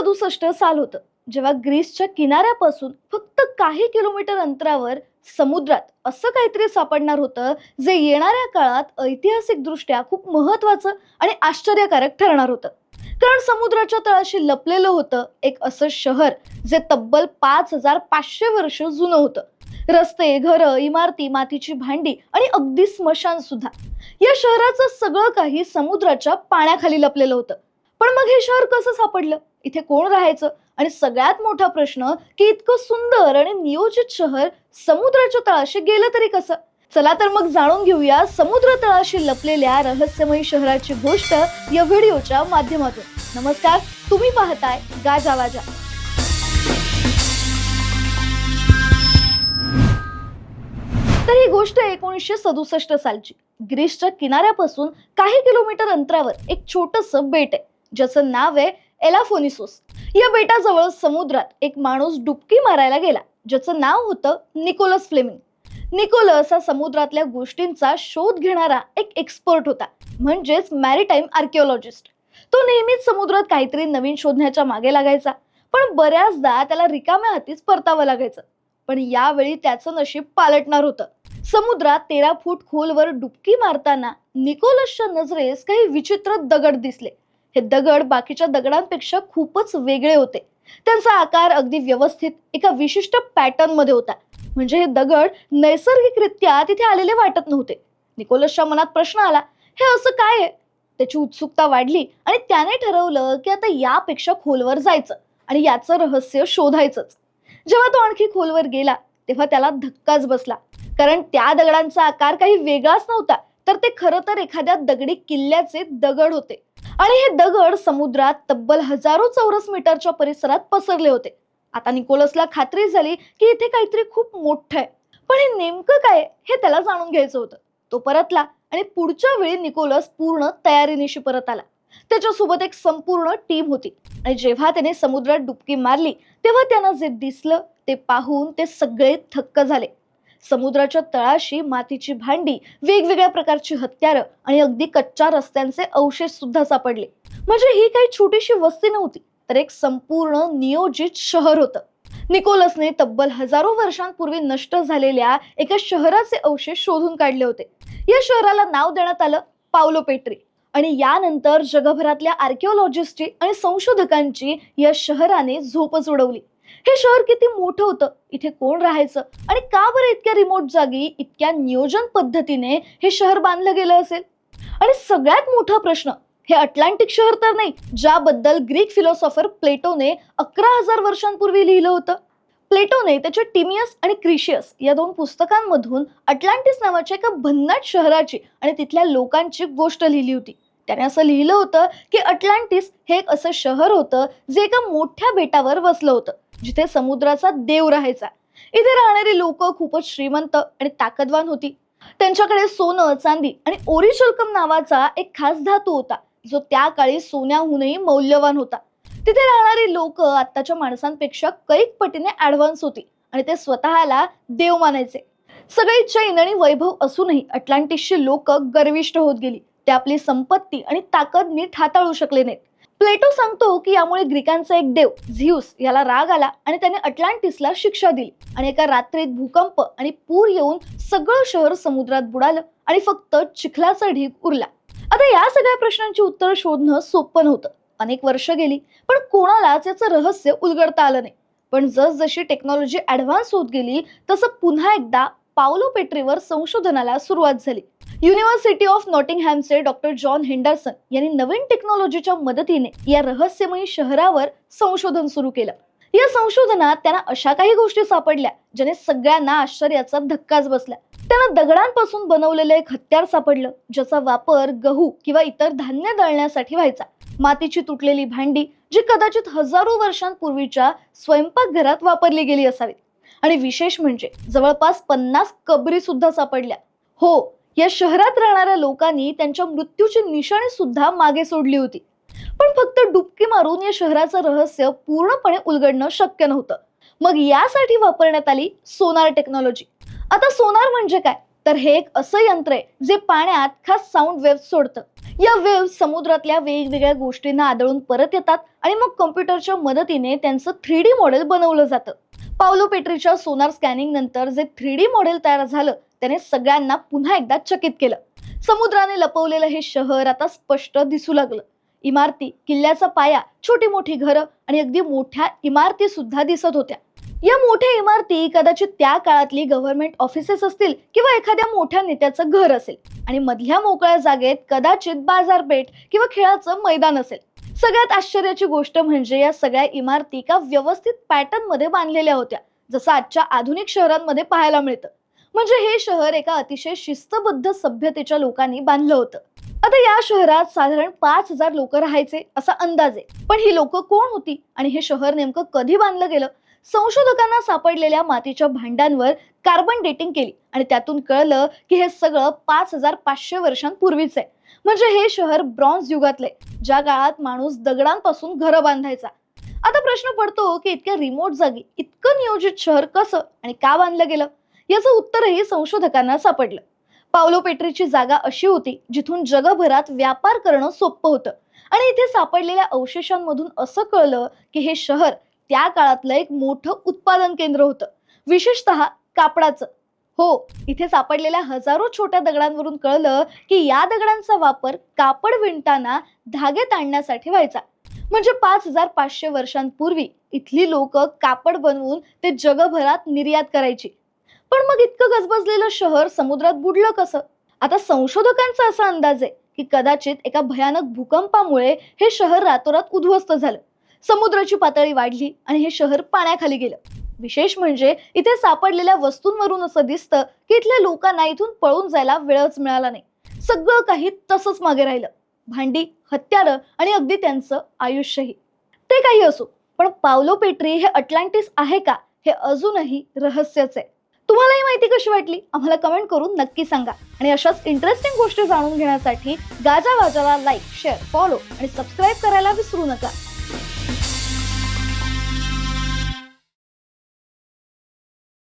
सदुसष्ट साल होतं. जेव्हा ग्रीसच्या किनाऱ्यापासून फक्त काही किलोमीटर अंतरावर समुद्रात असं काहीतरी सापडणार होतं जे येणाऱ्या काळात ऐतिहासिकदृष्ट्या खूप महत्वाचं आणि आश्चर्यकारक ठरणार होतं. कारण समुद्राच्या तळाशी लपलेलं होतं एक असं शहर जे तब्बल पाच हजार पाचशे वर्ष जुनं होतं. रस्ते घरं इमारती मातीची भांडी आणि अगदी स्मशान सुद्धा. या शहराचं सगळं काही समुद्राच्या पाण्याखाली लपलेलं होतं. पण मग हे शहर कसं सापडलं? इथे कोण राहायचं? आणि सगळ्यात मोठा प्रश्न की इतकं सुंदर आणि नियोजित शहर समुद्राच्या तळाशी गेलं तरी कसं? चला तर मग जाणून घेऊया समुद्र तळाशी लपलेल्या रहस्यमयी शहराची गोष्ट या व्हिडिओच्या माध्यमातून. नमस्कार तुम्ही पाहताय गाजा वाजा. तर ही गोष्ट एकोणीसशे सदुसष्ट सालची. ग्रीसच्या किनाऱ्यापासून काही किलोमीटर अंतरावर एक छोटस बेट आहे ज्याचं नाव आहे एलाफोनिसोस. या बेटाजवळ समुद्रात एक माणूस डुबकी मारायला गेला ज्याचं नाव होतं निकोलस फ्लेमिंग. निकोलस हा समुद्रातल्या गोष्टींचा शोध घेणारा एक एक्सपर्ट होता म्हणजेच मॅरिटाईम आर्किओलॉजिस्ट तो नेहमीच समुद्रात काहीतरी नवीन शोधण्याच्या मागे लागायचा पण बऱ्याचदा त्याला रिकाम्या हातीच परतावं लागायचं. पण यावेळी त्याचं नशीब पालटणार होतं. समुद्रात तेरा फूट खोलवर डुबकी मारताना निकोलसच्या नजरेस काही विचित्र दगड दिसले. हे दगड बाकीच्या दगडांपेक्षा खूपच वेगळे होते. त्यांचा आकार अगदी व्यवस्थित एका विशिष्ट पॅटर्नमध्ये होता. म्हणजे हे दगड नैसर्गिकरित्या तिथे आलेले वाटत नव्हते. निकोलसच्या मनात प्रश्न आला हे असं काय आहे? त्याची उत्सुकता वाढली आणि त्याने ठरवलं की आता यापेक्षा खोलवर जायचं आणि याचं रहस्य शोधायचंच. जेव्हा तो आणखी खोलवर गेला तेव्हा त्याला धक्काच बसला. कारण त्या दगडांचा आकार काही वेगळाच नव्हता तर ते खरं तर एखाद्या दगडी किल्ल्याचे दगड होते. आणि हे दगड समुद्रात तब्बल हजारो चौरस मीटरच्या परिसरात पसरले होते. आता निकोलसला खात्री झाली की इथे काहीतरी खूप मोठं आहे. पण हे नेमकं काय हे त्याला जाणून घ्यायचं होतं. तो परतला आणि पुढच्या वेळी निकोलस पूर्ण तयारीनिशी परत आला. त्याच्यासोबत एक संपूर्ण टीम होती. आणि जेव्हा त्याने समुद्रात डुबकी मारली तेव्हा त्यांना जे दिसलं ते पाहून ते सगळे थक्क झाले. समुद्राच्या तळाशी मातीची भांडी वेगवेगळ्या प्रकारची हत्यारं आणि अगदी कच्च्या रस्त्यांचे अवशेष सुद्धा सापडले. म्हणजे ही काही छोटीशी वस्ती नव्हती तर एक संपूर्ण नियोजित शहर होतं. निकोलसने तब्बल हजारो वर्षांपूर्वी नष्ट झालेल्या एका शहराचे अवशेष शोधून काढले होते. या शहराला नाव देण्यात आलं पावलो पेट्री. आणि यानंतर जगभरातल्या आर्किओलॉजिस्टची आणि संशोधकांची या शहराने झोपच उडवली हे शहर किती मोठं होतं? इथे कोण राहायचं? आणि का बरं इतक्या रिमोट जागी इतक्या नियोजन पद्धतीने हे शहर बांधलं गेलं असेल? आणि सगळ्यात मोठा प्रश्न हे अटलांटिक शहर तर नाही ज्याबद्दल ग्रीक फिलॉसॉफर प्लेटोने अकरा हजार वर्षांपूर्वी लिहिलं होतं. प्लेटोने त्याच्या टिमियस आणि क्रिशियस या दोन पुस्तकांमधून अटलांटिस नावाच्या एका भन्नाट शहराची आणि तिथल्या लोकांची गोष्ट लिहिली होती. त्याने असं लिहिलं होतं की अटलांटिस हे एक असं शहर होतं जे एका मोठ्या बेटावर वसलं होतं. जिथे समुद्राचा देव राहायचा. इथे राहणारी लोक खूपच श्रीमंत आणि ताकदवान होती. त्यांच्याकडे सोनं चांदी आणि ओरिशल्कम नावाचा एक खास धातू होता जो त्या काळी सोन्याहूनही मौल्यवान होता. तिथे राहणारी लोक आत्ताच्या माणसांपेक्षा कैक पटीने ऍडव्हान्स होती आणि ते स्वतःला देव मानायचे. सगळी चैन आणि वैभव असूनही अटलांटिसची लोक गर्विष्ठ होत गेली. ते आपली संपत्ती आणि ताकद नीट हाताळू शकले नाहीत. प्लेटो सांगतो की यामुळे ग्रीकांचा एक देव झिऊस याला राग आला आणि त्याने अटलांटिसला शिक्षा दिली. आणि एका रात्रीत भूकंप आणि पूर येऊन सगळं शहर समुद्रात बुडालं आणि फक्त चिखलाचा ढीग उरला. आता या सगळ्या प्रश्नांची उत्तरं शोधणं सोपं नव्हतं. अनेक वर्ष गेली पण कोणालाच याचं रहस्य उलगडता आलं नाही. पण जसजशी टेक्नॉलॉजी ॲडव्हान्स होत गेली तसं पुन्हा एकदा पावलो पेट्रीवर संशोधनाला सुरुवात झाली. युनिव्हर्सिटी ऑफ नॉटिंगहॅमचे डॉक्टर जॉन हेंडरसन यांनी नवीन टेक्नॉलॉजीच्या मदतीने या रहस्यमयी शहरावर संशोधन सुरू केलं. या संशोधनात त्यांना अशा काही गोष्टी सापडल्या ज्याने सगळ्यांना आश्चर्याचा धक्काच बसला. त्यांना दगडांपासून बनवलेलं एक हत्यार सापडलं ज्याचा वापर गहू किंवा इतर धान्य दळण्यासाठी व्हायचा. मातीची तुटलेली भांडी जी कदाचित हजारो वर्षांपूर्वीच्या स्वयंपाकघरात वापरली गेली असावी आणि विशेष म्हणजे जवळपास पन्नास कबरी सुद्धा सापडल्या. हो या शहरात राहणाऱ्या लोकांनी त्यांच्या मृत्यूची निशाणी सुद्धा मागे सोडली होती. पण फक्त डुबकी मारून या शहराचं रहस्य पूर्णपणे उलगडणं शक्य नव्हतं. मग यासाठी वापरण्यात आली सोनार टेक्नॉलॉजी आता सोनार म्हणजे काय? तर हे एक असं यंत्र आहे जे पाण्यात खास साऊंड वेव्ह सोडतं. या वेव्ह समुद्रातल्या वेगवेगळ्या गोष्टींना आदळून परत येतात आणि मग कम्प्युटरच्या मदतीने त्यांचं थ्री डी मॉडेल बनवलं जातं. पावलो पेट्रीच्या सोनार स्कॅनिंग नंतर जे थ्री डी मॉडेल तयार झालं त्याने सगळ्यांना पुन्हा एकदा चकित केलं. समुद्राने लपवलेलं हे शहर आता स्पष्ट दिसू लागलं. इमारती किल्ल्याचा पाया छोटी मोठी घरं आणि अगदी मोठ्या इमारती सुद्धा दिसत होत्या. या मोठ्या इमारती कदाचित त्या काळातली गव्हर्नमेंट ऑफिसेस असतील किंवा एखाद्या मोठ्या नेत्याचं घर असेल. आणि मधल्या मोकळ्या जागेत कदाचित बाजारपेठ किंवा खेळाचं मैदान असेल. सगळ्यात आश्चर्याची गोष्ट म्हणजे या सगळ्या इमारती का व्यवस्थित पॅटर्नमध्ये बांधलेल्या होत्या जसं आजच्या आधुनिक शहरांमध्ये पाहायला मिळतं. म्हणजे हे शहर एका अतिशय शिस्तबद्ध सभ्यतेच्या लोकांनी बांधलं होतं. आता या शहरात साधारण पाच हजार लोक राहायचे असा अंदाज आहे. पण ही लोक कोण होती आणि हे शहर नेमकं कधी बांधलं गेलं? संशोधकांना सापडलेल्या मातीच्या भांड्यांवर कार्बन डेटिंग केली आणि त्यातून कळलं की हे सगळं पाच हजार पाचशे वर्षांपूर्वीच आहे. म्हणजे हे शहर ब्रॉन्झ युगातले ज्या काळात माणूस दगडांपासून घरं बांधायचा. आता प्रश्न पडतो की इतक्या रिमोट जागी इतकं नियोजित शहर कसं आणि का बांधलं गेलं? याचं उत्तरही संशोधकांना सापडलं. पावलो पेट्रीची जागा अशी होती जिथून जगभरात व्यापार करणं सोपं होतं. आणि इथे सापडलेल्या अवशेषांमधून असं कळलं की हे शहर त्या काळातलं एक मोठं उत्पादन केंद्र होतं. विशेषतः कापडाचं. हो इथे सापडलेल्या हजारो छोट्या दगडांवरून कळलं की या दगडांचा वापर कापड विणताना धागे ताणण्यासाठी व्हायचा. म्हणजे पाच हजार पाचशे वर्षांपूर्वी इथली लोक कापड बनवून ते जगभरात निर्यात करायची. पण मग इतकं गजबजलेलं शहर समुद्रात बुडलं कसं? आता संशोधकांचा असा अंदाज आहे की कदाचित एका भयानक भूकंपामुळे हे शहर रातोरात उद्ध्वस्त झालं. समुद्राची पातळी वाढली आणि हे शहर पाण्याखाली गेलं. विशेष म्हणजे इथे सापडलेल्या वस्तूंवरून असं दिसतं की इथल्या लोकांना इथून पळून जायला वेळच मिळाला नाही. सगळं काही तसंच मागे राहिलं. भांडी हत्यारं आणि अगदी त्यांचं आयुष्यही. ते काही असो पण पावलो पेट्री हे अटलांटिस आहे का? हे अजूनही रहस्यच आहे. तुम्हाला ही माहिती कशी वाटली? आम्हाला कमेंट करून नक्की सांगा. आणि अशाच इंटरेस्टिंग गोष्टी जाणून घेण्यासाठी गाजा वाजाला लाईक शेअर फॉलो आणि सबस्क्राईब करायला विसरू नका.